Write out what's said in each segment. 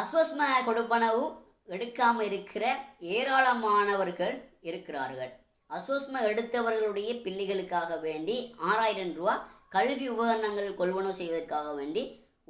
அஸ்வஸ்ம கொடுப்பனவு எடுக்காமல் இருக்கிற ஏராளமானவர்கள் இருக்கிறார்கள். அஸ்வஸ்ம எடுத்தவர்களுடைய பிள்ளைகளுக்காக வேண்டி ஆறாயிரம் ரூபா கல்வி உபகரணங்கள் கொள்வனவு செய்வதற்காக வேண்டி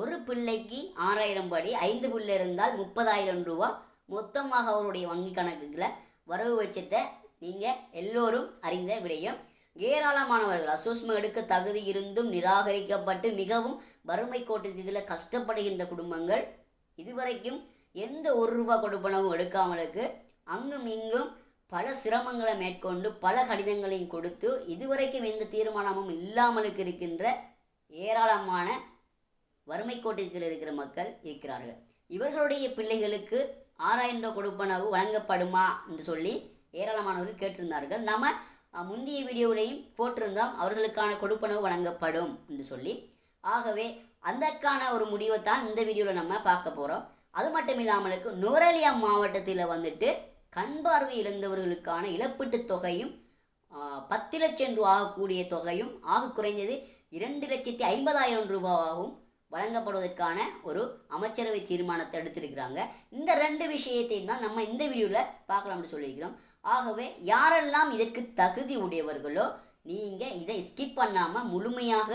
ஒரு பிள்ளைக்கு ஆறாயிரம் படி ஐந்து பிள்ளை இருந்தால் முப்பதாயிரம் ரூபா மொத்தமாக அவருடைய வங்கி கணக்குகளை வரவு வச்சத்தை நீங்கள் எல்லோரும் அறிந்த விடயம். ஏராளமானவர்கள் அசோஸ்ம எடுக்க தகுதி இருந்தும் நிராகரிக்கப்பட்டு மிகவும் வறுமை கோட்டிற்கு கீழே கஷ்டப்படுகின்ற குடும்பங்கள் இதுவரைக்கும் எந்த ஒரு ரூபா கொடுப்பனவும் எடுக்காமலுக்கு அங்கும் இங்கும் பல சிரமங்களை மேற்கொண்டு பல கடிதங்களையும் கொடுத்து இதுவரைக்கும் எந்த தீர்மானமும் இல்லாமலுக்கு இருக்கின்ற ஏராளமான வறுமை கோட்டிற்குள் இருக்கிற மக்கள் இருக்கிறார்கள். இவர்களுடைய பிள்ளைகளுக்கு ஆறாயிரம் ரூபாய் கொடுப்பனவு வழங்கப்படுமா என்று சொல்லி ஏராளமானவர்கள் கேட்டிருந்தார்கள். நம்ம முந்தைய வீடியோவிலையும் போட்டிருந்தோம். அவர்களுக்கான கொடுப்பனவு வழங்கப்படும் என்று சொல்லி. ஆகவே அதற்கான ஒரு முடிவை தான் இந்த வீடியோவில் நம்ம பார்க்க போகிறோம் அது மட்டும் இல்லாமலுக்கு நுவரலியா மாவட்டத்தில் வந்துட்டு கண் பார்வை இழந்தவர்களுக்கான இழப்பீட்டுத் தொகையும் பத்து லட்சம் ரூபா ஆகக்கூடிய தொகையும் ஆக குறைந்தது இரண்டு லட்சத்தி ஐம்பதாயிரம் ரூபாவாகவும் வழங்கப்படுவதற்கான ஒரு அமைச்சரவை தீர்மானத்தை எடுத்திருக்கிறாங்க. இந்த ரெண்டு விஷயத்தையும் தான் நம்ம இந்த வீடியோவில் பார்க்கலாம்னு சொல்லியிருக்கிறோம். ஆகவே யாரெல்லாம் இதற்கு தகுதி உடையவர்களோ நீங்கள் இதை ஸ்கிப் பண்ணாமல் முழுமையாக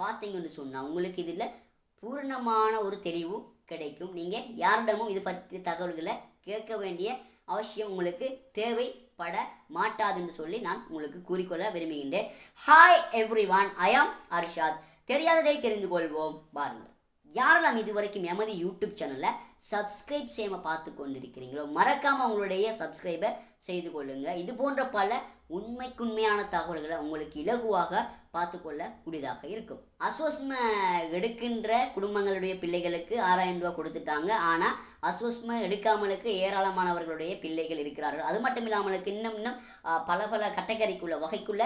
பார்த்தீங்கன்னு சொன்னால் உங்களுக்கு இதில் பூரணமான ஒரு தெளிவும் கிடைக்கும். நீங்கள் யாரிடமும் இது பற்றிய தகவல்களை கேட்க வேண்டிய அவசியம் உங்களுக்கு தேவைப்பட மாட்டாதுன்னு சொல்லி நான் உங்களுக்கு கூறிக்கொள்ள விரும்புகின்றேன். ஹாய் எவ்ரி ஒன் ஐ ஆம் அர்ஷாத் தெரியாததை தெரிந்து கொள்வோம். பாருங்கள். யாரெல்லாம் இதுவரைக்கும் எமது யூடியூப் சேனலை சப்ஸ்கிரைப் செய்யாம பார்த்து கொண்டிருக்கிறீங்களோ மறக்காமல் உங்களுடைய சப்ஸ்கிரைபை செய்து கொள்ளுங்கள் இது போன்ற பல உண்மைக்குண்மையான தகவல்களை உங்களுக்கு இலகுவாக பார்த்துக்கொள்ள கூடியதாக இருக்கும். அஸ்வஸ்ம எடுக்கின்ற குடும்பங்களுடைய பிள்ளைகளுக்கு ஆறாயிரம் ரூபாய் கொடுத்துட்டாங்க. ஆனால் அஸ்வஸ்ம எடுக்காமலுக்கு ஏராளமானவர்களுடைய பிள்ளைகள் இருக்கிறார்கள். அது மட்டும் இல்லாமலுக்கு இன்னும் இன்னும் பல பல கட்டகரிக்குள்ள வகைக்குள்ள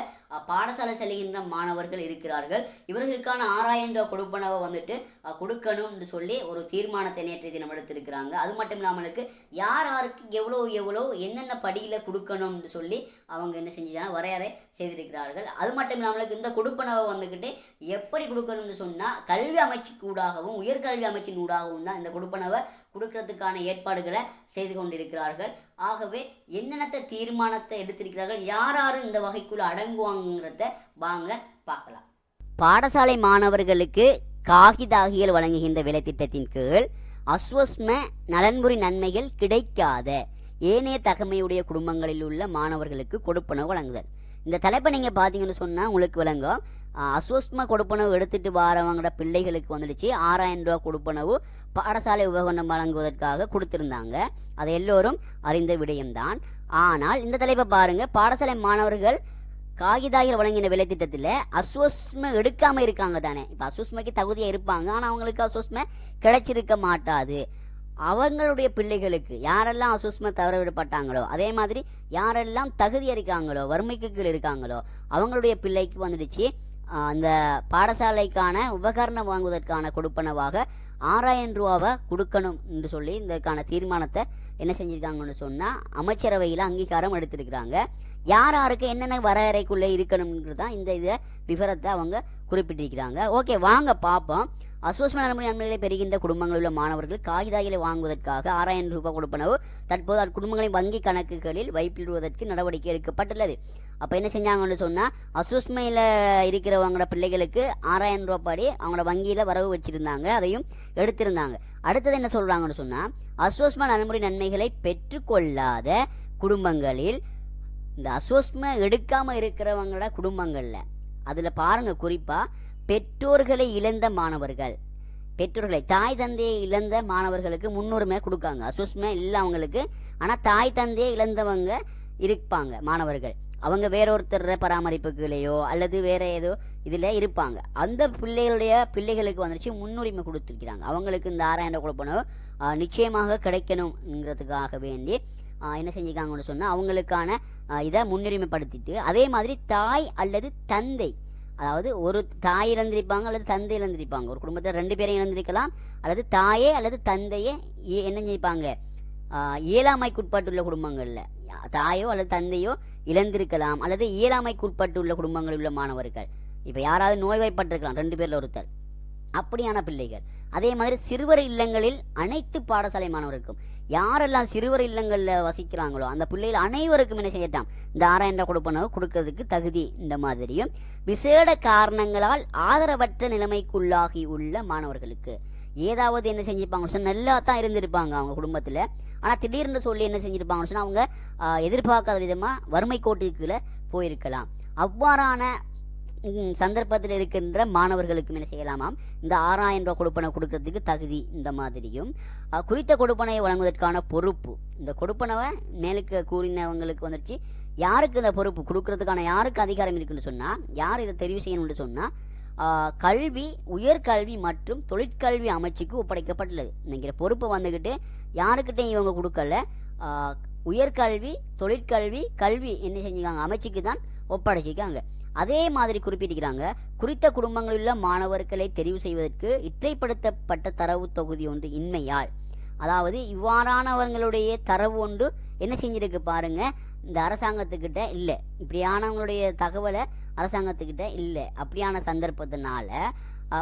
பாடசாலை செல்கின்ற மாணவர்கள் இருக்கிறார்கள். இவர்களுக்கான ஆறாயிரம் ரூபாய் கொடுப்பனவை வந்துட்டு கொடுக்கணும்னு சொல்லி ஒரு தீர்மானத்தை நேற்றைய தினம் எடுத்திருக்கிறாங்க. அது மட்டும் இல்லாமலுக்கு யார் யாருக்கு எவ்வளோ எவ்வளோ என்னென்ன படியில் கொடுக்கணும்னு சொல்லி அவங்க என்ன செஞ்சுதான் வரையறை செய்திருக்கிறார்கள். அது மட்டும் இல்லாமலுக்கு இந்த கொடுப்பனவை வந்துக்கிட்டு எப்படி கொடுக்கணும்னு சொன்னால் கல்வி அமைச்சுக்கு ஊடாகவும் உயர்கல்வி அமைச்சின் ஊடாகவும் தான் இந்த கொடுப்பனவை கொடுக்கறதுக்கான ஏற்பாடுகளை செய்து கொண்டிருக்கிறார்கள். ஆகவே என்னென்னத்த தீர்மானத்தை எடுத்திருக்கிறார்கள் யார் யார் இந்த வகைக்குள்ள அடங்குவாங்கிறத வாங்க பார்க்கலாம். பாடசாலை மாணவர்களுக்கு காகிதாகியல் வழங்குகின்ற விலைத்திட்டத்தின் கீழ் அஸ்வஸ்ம நலன்புரி நன்மைகள் கிடைக்காத ஏனைய தகமையுடைய குடும்பங்களில் உள்ள மாணவர்களுக்கு கொடுப்பனவு வழங்குதல். இந்த தலைப்பை நீங்கள் பார்த்தீங்கன்னு சொன்னால் உங்களுக்கு விளங்கும். அஸ்வஸ்ம கொடுப்பனவு எடுத்துட்டு வாரவங்களோட பிள்ளைகளுக்கு வந்துடுச்சு. ஆறாயிரம் ரூபா கொடுப்பனவு பாடசாலை உபகரணம் வழங்குவதற்காக கொடுத்திருந்தாங்க. அதை எல்லோரும் அறிந்த விடயம்தான். ஆனால் இந்த தலைப்பை பாருங்க. பாடசாலை மாணவர்கள் காகிதாயில் வழங்கின விலை திட்டத்தில் அஸ்வஸ்ம எடுக்காம இருக்காங்க தானே. இப்போ அஸ்வஸ்மைக்கு தகுதியாக இருப்பாங்க. ஆனால் அவங்களுக்கு அஸ்வஸ்ம கிடைச்சிருக்க மாட்டாது. அவங்களுடைய பிள்ளைகளுக்கு யாரெல்லாம் அசுஸ்ம தவற விடப்பட்டாங்களோ அதே மாதிரி யாரெல்லாம் தகுதி இருக்காங்களோ வறுமைக்கு கீழ் இருக்காங்களோ அவங்களுடைய பிள்ளைக்கு வந்துடுச்சு. அந்த பாடசாலைக்கான உபகரணம் வாங்குவதற்கான கொடுப்பனவாக ஆறாயிரம் ரூபாவை கொடுக்கணும் என்று சொல்லி இதற்கான தீர்மானத்தை என்ன செஞ்சிருக்காங்கன்னு சொன்னால் அமைச்சரவையில் அங்கீகாரம் எடுத்திருக்கிறாங்க. யார் யாருக்கு என்னென்ன வரையறைக்குள்ளே இருக்கணும்ன்றது தான் இந்த இதை விவரத்தை அவங்க குறிப்பிட்டிருக்கிறாங்க. ஓகே வாங்க பார்ப்போம் அஸ்வஸ்ம நலமுறை நன்மைகளை பெறுகின்ற குடும்பங்களில் உள்ள மாணவர்கள் காகிதாய்களை வாங்குவதற்காக ஆறாயிரம் ரூபாய் கொடுப்பனவு தற்போது அக்குடும்பங்களின் வங்கி கணக்குகளில் வைப்பிடுவதற்கு நடவடிக்கை எடுக்கப்பட்டுள்ளது. அப்போ என்ன செஞ்சாங்கன்னு சொன்னால் அசுஸ்மையில் இருக்கிறவங்களோட பிள்ளைகளுக்கு ஆறாயிரம் ரூபாய் படி அவங்களோட வங்கியில் வரவு வச்சிருந்தாங்க அதையும் எடுத்திருந்தாங்க. அடுத்தது என்ன சொல்கிறாங்கன்னு சொன்னால் அஸ்வஸ்ம நன்முறை நன்மைகளை பெற்றுக்கொள்ளாத குடும்பங்களில் இந்த அஸ்வஸ்ம எடுக்காம இருக்கிறவங்களோட குடும்பங்கள்ல அதுல பாருங்க குறிப்பா பெற்றோர்களை இழந்த மாணவர்கள் பெற்றோர்களை தாய் தந்தையை இழந்த மாணவர்களுக்கு முன்னுரிமை கொடுக்காங்க. அசுஸ்மே இல்லை அவங்களுக்கு ஆனால் தாய் தந்தையை இழந்தவங்க இருப்பாங்க மாணவர்கள். அவங்க வேற ஒருத்தர பராமரிப்புகளையோ அல்லது வேற ஏதோ இதில் இருப்பாங்க. அந்த பிள்ளைகளுடைய பிள்ளைகளுக்கு வந்துச்சு முன்னுரிமை கொடுத்துருக்கிறாங்க. அவங்களுக்கு இந்த ஆறாயிரம் ரூபாய் நிச்சயமாக கிடைக்கணுங்கிறதுக்காக வேண்டி என்ன செஞ்சுக்காங்கன்னு சொன்னால் அவங்களுக்கான இதை முன்னுரிமைப்படுத்திட்டு அதே மாதிரி தாய் அல்லது தந்தை அதாவது ஒரு தாய் இழந்திருப்பாங்க அல்லது தந்தை இழந்திருப்பாங்க. ஒரு குடும்பத்தில் ரெண்டு பேரும் இழந்திருக்கலாம் அல்லது தாயே அல்லது தந்தையே ஏ- என்ன செஞ்சிருப்பாங்க? இயலாமைக்குட்பட்டுள்ள குடும்பங்களில் தாயோ அல்லது தந்தையோ இழந்திருக்கலாம் அல்லது இயலாமைக்குட்பட்டுள்ள குடும்பங்களில் உள்ள மாணவர்கள். இப்போ யாராவது நோய்வாய்ப்பட்டிருக்கலாம் ரெண்டு பேரில் ஒருத்தர். அப்படியான பிள்ளைகள். அதே மாதிரி சிறுவர் இல்லங்களில் அனைத்து பாடசாலை மாணவருக்கும். யாரெல்லாம் சிறுவர் இல்லங்களில் வசிக்கிறாங்களோ அந்த பிள்ளைகள் அனைவருக்கும் என்ன செய்யட்டாம்? இந்த ஆறாயிரம் ரூபாய் கொடுப்பனவு கொடுக்கறதுக்கு தகுதி இந்த மாதிரியும் விசேட காரணங்களால் ஆதரவற்ற நிலைமைக்குள்ளாகி உள்ள மாணவர்களுக்கு. ஏதாவது என்ன செஞ்சுப்பாங்க நல்லா தான் இருந்திருப்பாங்க அவங்க குடும்பத்தில். ஆனால் திடீர்னு சொல்லி என்ன செஞ்சிருப்பாங்கன்னு சொன்னால் அவங்க எதிர்பார்க்காத விதமாக வறுமை கோட்டுக்குள்ள போயிருக்கலாம். அவ்வாறான சந்தர்ப்பத்தில் இருக்கின்ற மாணவர்களுக்கும் என்ன செய்யலாமாம்? இந்த ஆறாயிரம் ரூபாய் கொடுப்பனை கொடுக்கறதுக்கு தகுதி இந்த மாதிரியும். குறித்த கொடுப்பனையை வழங்குவதற்கான பொறுப்பு. இந்த கொடுப்பனவை மேலுக்கு கூறினவங்களுக்கு வந்துருச்சு. யாருக்கு இந்த பொறுப்பு? கொடுக்கறதுக்கான யாருக்கு அதிகாரம் இருக்குன்னு சொன்னால் யார் இதை தெரிவு செய்யணும்னு சொன்னால் கல்வி உயர்கல்வி மற்றும் தொழிற்கல்வி அமைச்சுக்கு ஒப்படைக்கப்பட்டுள்ளது. இன்னைக்கு பொறுப்பு வந்துக்கிட்டு யாருக்கிட்டையும் இவங்க கொடுக்கல. உயர்கல்வி தொழிற்கல்வி கல்வி என்ன செஞ்சுக்காங்க அமைச்சுக்கு தான் ஒப்படைச்சிருக்காங்க. அதே மாதிரி குறிப்பிட்டிருக்கிறாங்க. குறித்த குடும்பங்களில் உள்ள மாணவர்களை தெரிவு செய்வதற்கு இற்றைப்படுத்தப்பட்ட தரவு தொகுதி ஒன்று இன்மையால். அதாவது இவ்வாறானவர்களுடைய தரவு ஒன்று என்ன செஞ்சிருக்கு பாருங்க. இந்த அரசாங்கத்துக்கிட்ட இல்லை. இப்படியானவங்களுடைய தகவலை அரசாங்கத்துக்கிட்ட இல்லை. அப்படியான சந்தர்ப்பத்தினால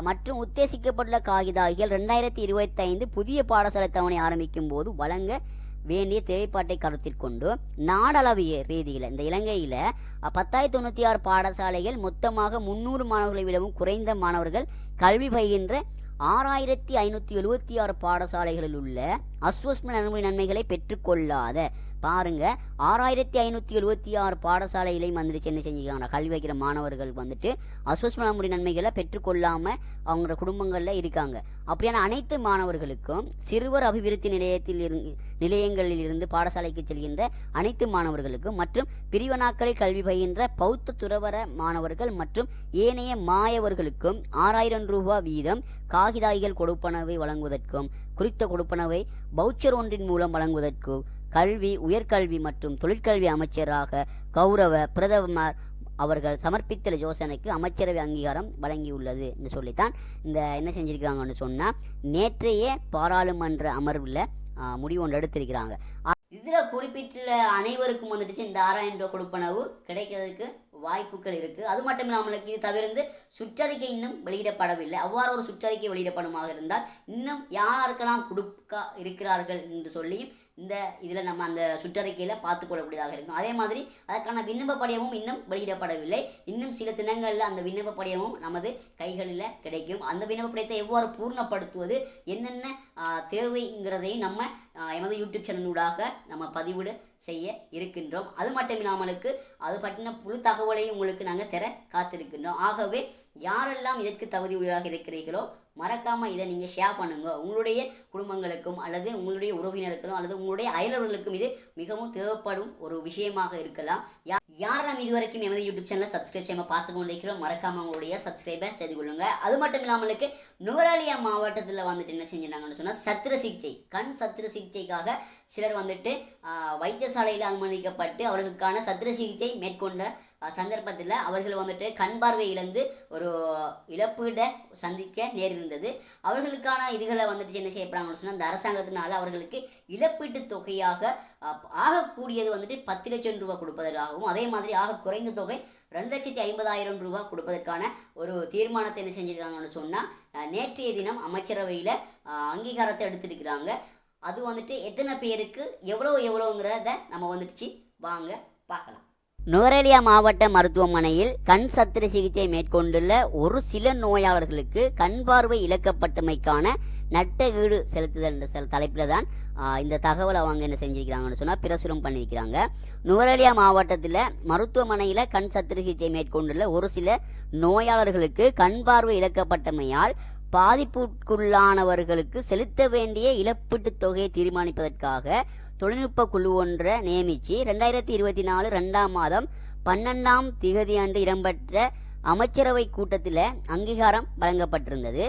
மற்றும் உத்தேசிக்கப்பட்டுள்ள காகிதாகிகள் ரெண்டாயிரத்தி இருபத்தைந்து புதிய பாடசாலை தவணை ஆரம்பிக்கும் போது வழங்க வேண்டிய தேவைப்பாட்டை கருத்தில் கொண்டு நாடளவிய ரீதியில் இந்த இலங்கையில பத்தாயிரத்தி தொண்ணூற்றி ஆறு பாடசாலைகள் மொத்தமாக முன்னூறு மாணவர்களை விடவும் குறைந்த மாணவர்கள் கல்வி பயின்ற ஆறாயிரத்தி ஐநூற்றி எழுபத்தி ஆறு பாடசாலைகளில் உள்ள அஸ்வஸ்ம நன்மை நன்மைகளை பெற்றுக்கொள்ளாத பாருங்க. ஆறாயிரத்தி ஐநூற்றி எழுபத்தி ஆறு பாடசாலையிலையும் வந்துட்டு என்ன செஞ்சுக்காங்க கல்வி வைக்கிற மாணவர்கள் வந்துட்டு அஸ்வஸ்ம நன்மைகளை பெற்றுக்கொள்ளாமல் அவங்களோட குடும்பங்களில் இருக்காங்க. அப்படியான அனைத்து மாணவர்களுக்கும் சிறுவர் அபிவிருத்தி நிலையத்தில் இருந்து நிலையங்களில் இருந்து பாடசாலைக்கு செல்கின்ற அனைத்து மாணவர்களுக்கும் மற்றும் பிரிவனாக்களை கல்வி பயின்ற பௌத்த துறவர மாணவர்கள் மற்றும் ஏனைய மாயவர்களுக்கும் ஆறாயிரம் ரூபாய் வீதம் காகிதாய்கள் கொடுப்பனவை வழங்குவதற்கும் குறித்த கொடுப்பனவை பவுச்சர் ஒன்றின் மூலம் வழங்குவதற்கும் கல்வி உயர்கல்வி மற்றும் தொழிற்கல்வி அமைச்சராக கௌரவ பிரதமர் அவர்கள் சமர்ப்பித்த யோசனைக்கு அமைச்சரவை அங்கீகாரம் வழங்கியுள்ளது என்று சொல்லித்தான் இந்த என்ன செஞ்சிருக்கிறாங்கன்னு சொன்னா நேற்றையே பாராளுமன்ற அமர்வில் முடிவு ஒன்று எடுத்திருக்கிறாங்க. இதில் குறிப்பிட்டுள்ள அனைவருக்கும் வந்துட்டுச்சு இந்த ஆறாயிரம் ரூபாய் கொடுப்பனவு. கிடைக்கிறதுக்கு வாய்ப்புகள் இருக்குது அது மட்டும் இல்லாமலுக்கு இது தவிர்த்து சுற்றறிக்கை இன்னும் வெளியிடப்படவில்லை. அவ்வாறு ஒரு சுற்றறிக்கை வெளியிடப்படுமாக இருந்தால் இன்னும் யாருக்கெல்லாம் கொடுக்க இருக்கிறார்கள் என்று சொல்லியும் இந்த இதில் நம்ம அந்த சுற்றறிக்கையில் பார்த்துக்கொள்ளக்கூடியதாக இருக்கும். அதே மாதிரி அதற்கான விண்ணப்ப படிவமும் இன்னும் வெளியிடப்படவில்லை. இன்னும் சில தினங்களில் அந்த விண்ணப்ப படிவமும் நமது கைகளில் கிடைக்கும். அந்த விண்ணப்ப படிவத்தை எவ்வாறு பூர்ணப்படுத்துவது என்னென்ன தேவைங்கிறதையும் நம்ம எமது யூடியூப் சேனலூடாக நம்ம பதிவிடு செய்ய இருக்கின்றோம். அது மட்டும் இல்லாமலுக்கு அது பற்றின புது தகவலையும் உங்களுக்கு நாங்கள் தர காத்திருக்கின்றோம். ஆகவே யாரெல்லாம் இதற்கு தகுதி உள்ளாக இருக்கிறீர்களோ மறக்காமல் இதை நீங்கள் ஷேர் பண்ணுங்க. உங்களுடைய குடும்பங்களுக்கும் அல்லது உங்களுடைய உறவினருக்கும் அல்லது உங்களுடைய அயலவர்களுக்கும் இது மிகவும் தேவைப்படும் ஒரு விஷயமாக இருக்கலாம். யா- யார் நம்ம இதுவரைக்கும் எமது யூடியூப் சேனலை சப்ஸ்கிரைப் செய்யாமல் பார்த்து கொண்டிருக்கிறோம் மறக்காமல் உங்களுடைய சப்ஸ்கிரைபை செய்து கொள்ளுங்க. அது மட்டும் இல்லாமலுக்கு நுவராலியா மாவட்டத்தில் வந்துட்டு என்ன செஞ்சிருந்தாங்கன்னு சொன்னால் சத்திர சிகிச்சை கண் சத்திர சிகிச்சைக்காக சிலர் வந்துட்டு வைத்தியசாலையில் அனுமதிக்கப்பட்டு அவர்களுக்கான சத்திர சிகிச்சை மேற்கொண்ட சந்தர்ப்பத்தில் அவர்கள் வந்துட்டு கண் பார்வை இழந்து ஒரு இழப்பீடை சந்திக்க நேரிருந்தது. அவர்களுக்கான இதுகளை வந்துட்டு என்ன செய்யப்படுறாங்கன்னு சொன்னால் அந்த அரசாங்கத்தினால அவர்களுக்கு இழப்பீட்டு தொகையாக ஆகக்கூடியது வந்துட்டு பத்து லட்சம் ரூபாய் கொடுப்பதற்காகவும் அதே மாதிரி ஆக குறைந்த தொகை ரெண்டு லட்சத்தி ஐம்பதாயிரம் ரூபாய் கொடுப்பதற்கான ஒரு தீர்மானத்தை என்ன செஞ்சிருக்காங்கன்னு சொன்னால் நேற்றைய தினம் அமைச்சரவையில் அங்கீகாரத்தை எடுத்திருக்கிறாங்க. அது வந்துட்டு எத்தனை பேருக்கு எவ்வளோ எவ்வளோங்கிறத நம்ம வந்துடுச்சு வாங்க பார்க்கலாம். நுவரேலியா மாவட்ட மருத்துவமனையில் கண் சத்திர சிகிச்சை மேற்கொண்டுள்ள ஒரு சில நோயாளர்களுக்கு கண் பார்வை இழக்கப்பட்டமைக்கான நட்ட ஈடு செலுத்துதல் என்ற தலைப்பில் தான் இந்த தகவலை அவங்க என்ன செஞ்சிருக்கிறாங்கன்னு சொன்னால் பிரசுரம் பண்ணியிருக்கிறாங்க நுவரேலியா மாவட்டத்தில் மருத்துவமனையில் கண் சத்திர சிகிச்சை மேற்கொண்டுள்ள ஒரு சில நோயாளர்களுக்கு கண் பார்வை இழக்கப்பட்டமையால் பாதிப்புக்குள்ளானவர்களுக்கு செலுத்த வேண்டிய இழப்பீட்டுத் தொகையை தீர்மானிப்பதற்காக தொழில்நுட்ப குழு ஒன்றை நியமித்து ரெண்டாயிரத்தி இருபத்தி நாலு ரெண்டாம் மாதம் பன்னெண்டாம் திகதி அன்று இடம்பெற்ற அமைச்சரவை கூட்டத்தில் அங்கீகாரம் வழங்கப்பட்டிருந்தது.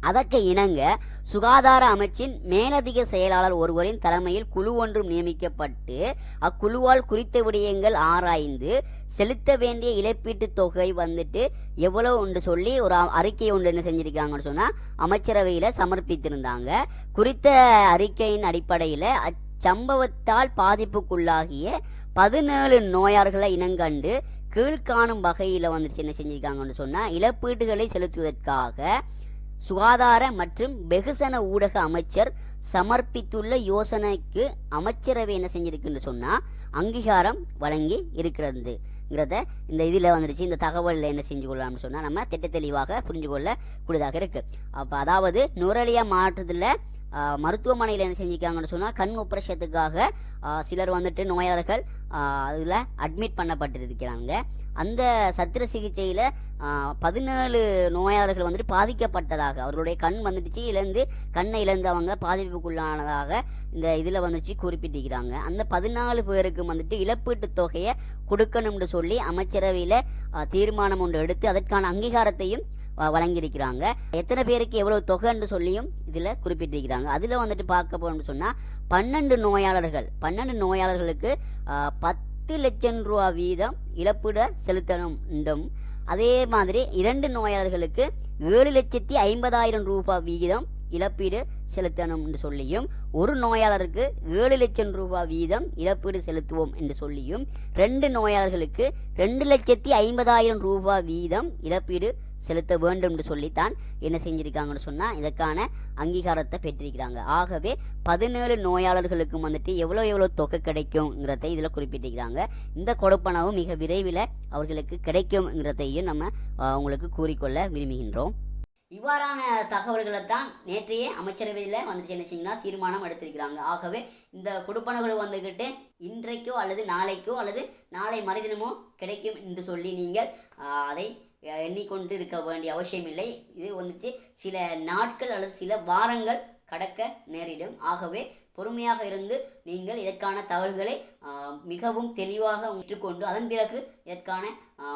அதற்கு இணங்க சுகாதார அமைச்சின் மேலதிக செயலாளர் ஒருவரின் தலைமையில் குழு ஒன்றும் நியமிக்கப்பட்டு அக்குழுவால் குறித்த விடயங்கள் ஆராய்ந்து செலுத்த வேண்டிய இழப்பீட்டுத் தொகை வந்துட்டு எவ்வளவு ஒன்று சொல்லி ஒரு அறிக்கை ஒன்று என்ன செஞ்சிருக்காங்கன்னு சொன்னா அமைச்சரவையில சமர்ப்பித்திருந்தாங்க. குறித்த அறிக்கையின் அடிப்படையில இச்சம்பவத்தால் பாதிப்புக்குள்ளாகிய பதினேழு நோயாளர்களை இனங்கண்டு கீழ்காணும் வகையில் வந்துட்டு என்ன செஞ்சிருக்காங்கன்னு சொன்னா இழப்பீடுகளை செலுத்துவதற்காக சுகாதார மற்றும் வெகுசன ஊடக அமைச்சர் சமர்ப்பித்துள்ள யோசனைக்கு அமைச்சரவை என்ன செஞ்சிருக்குன்னு சொன்னா அங்கீகாரம் வழங்கி இருக்கிறதுங்கிறத இந்த இதில் வந்துருச்சு. இந்த தகவலில் என்ன செஞ்சு கொள்ளலாம்னு சொன்னால் நம்ம திட்ட தெளிவாக புரிஞ்சு கொள்ள கூடியதாக அப்போ அதாவது நுரலியா மாவட்டத்தில் மருத்துவமனையில் என்ன செஞ்சுக்காங்கன்னு சொன்னால் கண் ஒப்பரேஷத்துக்காக சிலர் வந்துட்டு நோயாளர்கள் அதில் அட்மிட் பண்ணப்பட்டிருக்கிறாங்க. அந்த சத்திர சிகிச்சையில் பதினேழு நோயாளர்கள் வந்துட்டு பாதிக்கப்பட்டதாக அவர்களுடைய கண் வந்துடுச்சு இழந்து கண்ணை இழந்து அவங்க பாதிப்புக்குள்ளானதாக இந்த இதில் வந்துச்சு குறிப்பிட்டிருக்கிறாங்க. அந்த பதினாலு பேருக்கு வந்துட்டு இழப்பீட்டுத் தொகையை கொடுக்கணும்னு சொல்லி அமைச்சரவையில் தீர்மானம் ஒன்று எடுத்து அதற்கான அங்கீகாரத்தையும் வழங்கியிருக்கிறாங்க. எத்தனை பேருக்கு எவ்வளவு தொகைன்னு சொல்லியும் இதில் குறிப்பிட்டிருக்கிறாங்க. அதில் வந்துட்டு பார்க்க போகணும்னு சொன்னால் பன்னெண்டு நோயாளர்கள் பன்னெண்டு நோயாளர்களுக்கு பத்து லட்சம் ரூபா வீதம் இழப்பீட செலுத்தணும் என்றும் அதே மாதிரி இரண்டு நோயாளர்களுக்கு ஏழு லட்சத்தி ஐம்பதாயிரம் ரூபாய் வீதம் இழப்பீடு செலுத்தணும் என்று சொல்லியும் ஒரு நோயாளருக்கு ஏழு லட்சம் ரூபாய் வீதம் இழப்பீடு செலுத்துவோம் என்று சொல்லியும் ரெண்டு நோயாளர்களுக்கு ரெண்டு லட்சத்தி ஐம்பதாயிரம் ரூபாய் வீதம் இழப்பீடு செலுத்த வேண்டும் என்று சொல்லித்தான் என்ன செஞ்சிருக்காங்கன்னு சொன்னால் இதற்கான அங்கீகாரத்தை பெற்றிருக்கிறாங்க. ஆகவே பதினேழு நோயாளர்களுக்கும் வந்துட்டு எவ்வளோ எவ்வளோ தொகை கிடைக்குங்கிறதை இதில் குறிப்பிட்டிருக்கிறாங்க. இந்த கொடுப்பனவு மிக விரைவில் அவர்களுக்கு கிடைக்கும்ங்கிறதையும் நம்ம அவங்களுக்கு உங்களுக்கு கூறிக்கொள்ள விரும்புகின்றோம். இவ்வாறான தகவல்களை தான் நேற்றையே அமைச்சரவையில் வந்துச்சு என்ன செய்யுங்கன்னா தீர்மானம் எடுத்திருக்கிறாங்க. ஆகவே இந்த கொடுப்பனவுகள் வந்துக்கிட்டு இன்றைக்கோ அல்லது நாளைக்கோ அல்லது நாளை மறுதினமோ கிடைக்கும் என்று சொல்லி நீங்கள் அதை எண்ணிக்கொண்டு இருக்க வேண்டிய அவசியமில்லை. இது வந்துட்டு சில நாட்கள் அல்லது சில வாரங்கள் கடக்க நேரிடும். ஆகவே பொறுமையாக இருந்து நீங்கள் இதற்கான தகவல்களை மிகவும் தெளிவாக ஏற்றுக்கொண்டு அதன் பிறகு இதற்கான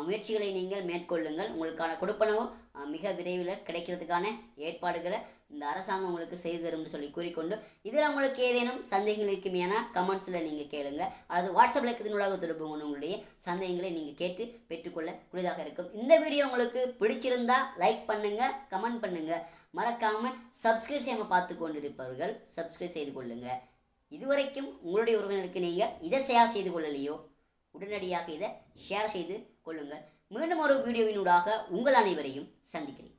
முயற்சிகளை நீங்கள் மேற்கொள்ளுங்கள். உங்களுக்கான கொடுப்பனவும் மிக விரைவில் கிடைக்கிறதுக்கான ஏற்பாடுகளை இந்த அரசாங்கம் உங்களுக்கு செய்து தரும்னு சொல்லி கூறிக்கொண்டு இதில் உங்களுக்கு ஏதேனும் சந்தேகங்கள் இருக்குமையானா கமெண்ட்ஸில் நீங்கள் கேளுங்க. அல்லது வாட்ஸ்அப்பில் இருக்கிறதுனூடாக தொடர்பு உங்களுடைய சந்தேகங்களை நீங்கள் கேட்டு பெற்றுக்கொள்ள கூடியதாக இருக்கும். இந்த வீடியோ உங்களுக்கு பிடிச்சிருந்தா லைக் பண்ணுங்கள் கமெண்ட் பண்ணுங்கள் மறக்காமல் சப்ஸ்கிரைப் செய்யாமல் பார்த்து கொண்டிருப்பவர்கள் சப்ஸ்கிரைப் செய்து கொள்ளுங்கள் இதுவரைக்கும் உங்களுடைய உறவினருக்கு நீங்கள் இதை ஷேர் செய்து கொள்ளலையோ உடனடியாக இதை ஷேர் செய்து கொள்ளுங்கள். மீண்டும் ஒரு வீடியோவினூடாக உங்கள் அனைவரையும் சந்திக்கிறேன்.